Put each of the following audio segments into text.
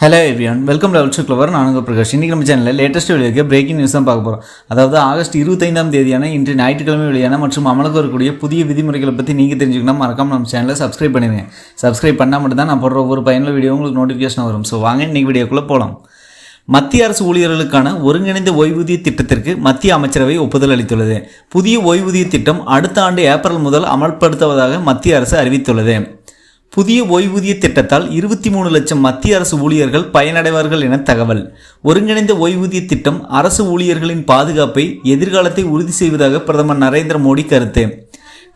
Hello everyone welcome to அல்சு clever நானுங்க பிரகாஷ். இன்றைக்கி நம்ம சேனலில் லேட்டஸ்ட் வீடியோக்கு பிரேக்கிங் நியூஸ் தான் பார்க்க போகிறோம் அதாவது ஆகஸ்ட் இருபத்தைந்தாம் தேதியான இன்று ஞாயிற்றுக்கிழமை வெளியான மற்றும் அமலுக்கு வரக்கூடிய புதிய விதிமுறைகளை பற்றி நீங்கள் தெரிஞ்சுக்கணும் மறக்காமல் நம்ம சேனலை சப்ஸ்கிரைப் பண்ணுங்க சப்ஸ்கிரைப் பண்ணால் மட்டும் தான் நான் போடுற ஒவ்வொரு பயனுள்ள வீடியோ உங்களுக்கு நோட்டிஃபிகேஷன் வரும். ஸோ வாங்க இன்றைக்கி வீடியோக்குள்ளே போகலாம் மத்திய அரசு ஊழியர்களுக்கான ஒருங்கிணைந்த ஓய்வூதிய திட்டத்திற்கு மத்திய அமைச்சரவை ஒப்புதல் அளித்துள்ளது. புதிய ஓய்வூதிய திட்டம் அடுத்த ஆண்டு ஏப்ரல் முதல் அமல்படுத்துவதாக மத்திய அரசு அறிவித்துள்ளது. புதிய ஓய்வூதிய திட்டத்தால் இருபத்தி மூணு லட்சம் மத்திய அரசு ஊழியர்கள் பயனடைவார்கள் என தகவல். ஒருங்கிணைந்த ஓய்வூதிய திட்டம் அரசு ஊழியர்களின் பாதுகாப்பை எதிர்காலத்தை உறுதி செய்வதாக பிரதமர் நரேந்திர மோடி கருத்து.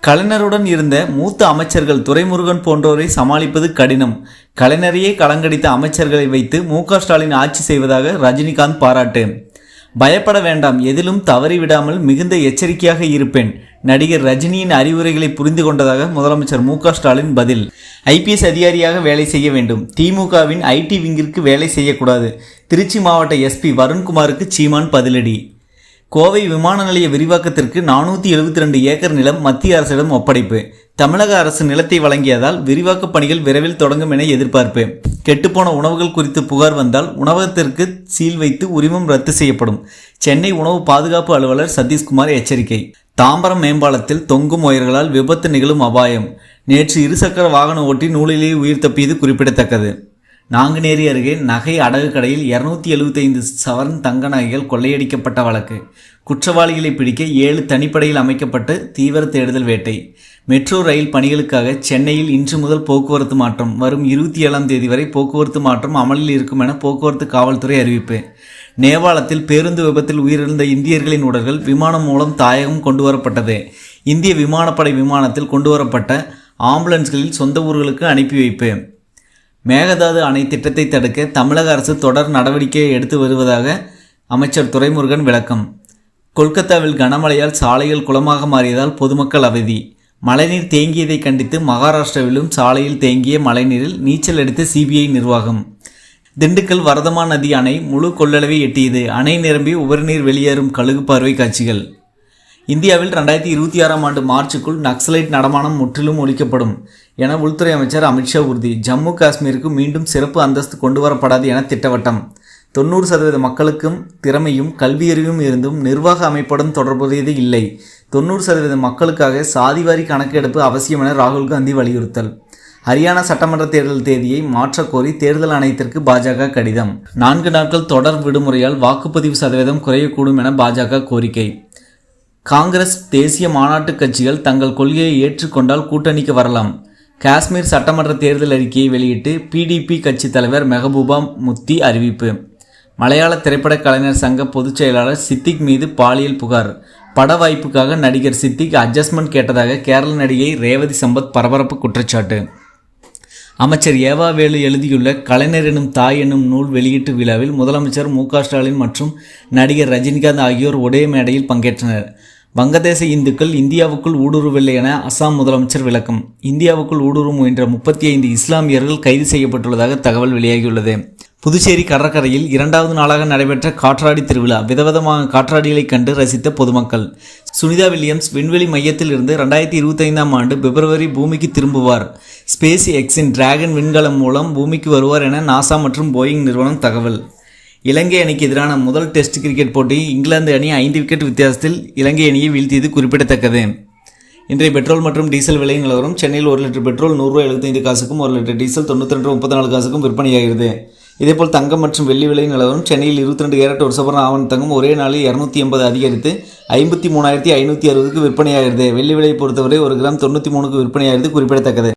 கலைஞருடன் இருந்த மூத்த அமைச்சர்கள் துரைமுருகன் போன்றோரை சமாளிப்பது கடினம். கலைஞரையே களங்கடித்த அமைச்சர்களை வைத்து மு ஸ்டாலின் ஆட்சி செய்வதாக ரஜினிகாந்த் பாராட்டு. பயப்பட வேண்டாம் எதிலும் தவறிவிடாமல் மிகுந்த எச்சரிக்கையாக இருப்பேன். நடிகர் ரஜினியின் அறிவுரைகளை புரிந்து கொண்டதாக முதலமைச்சர் மு ஸ்டாலின் பதில். ஐபிஎஸ் அதிகாரியாக வேலை செய்ய வேண்டும். திமுகவின் ஐடி விங்கிற்கு வேலை செய்யக்கூடாது. திருச்சி மாவட்ட எஸ்பி வருண்குமாருக்கு சீமான் பதிலடி. கோவை விமான நிலைய விரிவாக்கத்திற்கு நானூற்றி எழுபத்தி ரெண்டு ஏக்கர் நிலம் மத்திய அரசிடம் ஒப்படைப்பு. தமிழக அரசு நிலத்தை வழங்கியதால் விரிவாக்கப் பணிகள் விரைவில் தொடங்கும் என எதிர்பார்ப்பு கெட்டுப்போன உணவுகள் குறித்து புகார் வந்தால் உணவகத்திற்கு சீல் வைத்து உரிமம் ரத்து செய்யப்படும். சென்னை உணவு பாதுகாப்பு அலுவலர் சதீஷ்குமார் எச்சரிக்கை. தாம்பரம் மேம்பாலத்தில் தொங்கும் ஒயர்களால் விபத்து நிகழும் அபாயம். நேற்று இருசக்கர வாகன ஓட்டி நூலிலேயே உயிர் தப்பியது குறிப்பிடத்தக்கது. நாங்குநேரி அருகே நகை அடகு கடையில் இருநூத்தி எழுபத்தைந்து சவரன் தங்க நகைகள் கொள்ளையடிக்கப்பட்ட வழக்கு. குற்றவாளிகளை பிடிக்க ஏழு தனிப்படையில் அமைக்கப்பட்டு தீவிர தேடுதல் வேட்டை. மெட்ரோ ரயில் பணிகளுக்காக சென்னையில் இன்று முதல் போக்குவரத்து மாற்றம். வரும் இருபத்தி ஏழாம் தேதி வரை போக்குவரத்து மாற்றம் அமலில் இருக்கும் என போக்குவரத்து காவல்துறை அறிவிப்பு. நேபாளத்தில் பேருந்து விபத்தில் உயிரிழந்த இந்தியர்களின் உடல்கள் விமானம் மூலம் தாயகம் கொண்டு வரப்பட்டது இந்திய விமானப்படை விமானத்தில் கொண்டு வரப்பட்ட ஆம்புலன்ஸ்களில் சொந்த ஊர்களுக்கு அனுப்பி வைப்பு. மேகதாது அணை திட்டத்தை தடுக்க தமிழக அரசு தொடர் நடவடிக்கை எடுத்து வருவதாக அமைச்சர் துரைமுருகன் விளக்கம். கொல்கத்தாவில் கனமழையால் சாலைகள் குளமாக மாறியதால் பொதுமக்கள் அவதி. மழைநீர் தேங்கியதை கண்டித்து மகாராஷ்டிராவிலும் சாலையில் தேங்கிய மழைநீரில் நீச்சல் அடித்த சிபிஐ நிர்வாகம். திண்டுக்கல் வரதமா நதி அணை முழு கொள்ளளவை எட்டியது. அணை நிரம்பி உபரிநீர் வெளியேறும் கழுகு பார்வை காட்சிகள். இந்தியாவில் ரெண்டாயிரத்தி இருபத்தி ஆறாம் ஆண்டு மார்ச்சுக்குள் நக்சலைட் நடமானம் முற்றிலும் ஒழிக்கப்படும் என உள்துறை அமைச்சர் அமித்ஷா உறுதி. ஜம்மு காஷ்மீருக்கு மீண்டும் சிறப்பு அந்தஸ்து கொண்டு வரப்படாது என திட்டவட்டம். தொண்ணூறு சதவீத மக்களுக்கும் திறமையும் கல்வியறிவும் இருந்தும் நிர்வாக அமைப்புடன் தொடர்புடையது இல்லை. தொண்ணூறு சதவீத மக்களுக்காக சாதிவாரி கணக்கெடுப்பு அவசியம் என ராகுல் காந்தி வலியுறுத்தல். ஹரியானா சட்டமன்ற தேர்தல் தேதியை மாற்றக்கோரி தேர்தல் ஆணையத்திற்கு பாஜக கடிதம். நான்கு நாட்கள் தொடர் விடுமுறையால் வாக்குப்பதிவு சதவீதம் குறையக்கூடும் என பாஜக கோரிக்கை. காங்கிரஸ் தேசிய மாநாட்டு கட்சிகள் தங்கள் கொள்கையை ஏற்றுக்கொண்டால் கூட்டணிக்கு வரலாம். காஷ்மீர் சட்டமன்ற தேர்தல் அறிக்கையை வெளியிட்டு பிடிபி கட்சி தலைவர் மெஹபூபா முத்தி அறிவிப்பு. மலையாள திரைப்பட கலைஞர் சங்க பொதுச் செயலாளர் சித்திக் மீது பாலியல் புகார். பட வாய்ப்புக்காக நடிகர் சித்திக் அட்ஜஸ்ட்மெண்ட் கேட்டதாக கேரள நடிகை ரேவதி சம்பத் பரபரப்பு குற்றச்சாட்டு. அமைச்சர் ஏவாவேலு எழுதியுள்ள கலைஞர் எனும் தாய் என்னும் நூல் வெளியீட்டு விழாவில் முதலமைச்சர் மு ஸ்டாலின் மற்றும் நடிகர் ரஜினிகாந்த் ஆகியோர் ஒரே மேடையில் பங்கேற்றனர். வங்கதேச இந்துக்கள் இந்தியாவுக்குள் ஊடுருவில்லை என அசாம் முதலமைச்சர் விளக்கம். இந்தியாவுக்குள் ஊடுருவ முயன்ற முப்பத்தி ஐந்து இஸ்லாமியர்கள் கைது செய்யப்பட்டுள்ளதாக தகவல் வெளியாகியுள்ளது. புதுச்சேரி கடற்கரையில் இரண்டாவது நாளாக நடைபெற்ற காற்றாடி திருவிழா விதவிதமாக காற்றாடிகளை கண்டு ரசித்த பொதுமக்கள். சுனிதா வில்லியம்ஸ் விண்வெளி மையத்தில் இருந்து ரெண்டாயிரத்தி இருபத்தைந்தாம் ஆண்டு பிப்ரவரி பூமிக்கு திரும்புவார். ஸ்பேஸ் எக்ஸின் டிராகன் விண்கலம் மூலம் பூமிக்கு வருவார் என நாசா மற்றும் போயிங் நிறுவனம் தகவல். இலங்கை அணிக்கு எதிரான முதல் டெஸ்ட் கிரிக்கெட் போட்டி இங்கிலாந்து அணி ஐந்து விக்கெட் வித்தியாசத்தில் இலங்கை அணியை வீழ்த்தியது குறிப்பிடத்தக்கது. இன்றைய பெட்ரோல் மற்றும் டீசல் விலை நிலவரம் சென்னையில் ஒரு லிட்டர் பெட்ரோல் நூறுரூவா எழுபத்தைந்து காசுக்கும் ஒரு லிட்டர் டீசல் தொண்ணூற்றி ரெண்டு முப்பத்தி நாலு காசுக்கும் விற்பனையாகிறது. இதேபோல் தங்கம் மற்றும் வெள்ளி விலை நிலவரம் சென்னையில் இருபத்தி ரெண்டு கேரட் ஒரு சவரன் ஆவண தங்கம் ஒரே நாளில் இரநூத்தி எண்பது அதிகரித்து ஐம்பத்தி மூணாயிரத்தி ஐநூற்றி அறுபதுக்கு விற்பனையாகிறது. வெள்ளி விலையை பொறுத்தவரை ஒரு கிராம் தொண்ணூற்றி மூணுக்கு விற்பனையாகிறது குறிப்பிடத்தக்கது.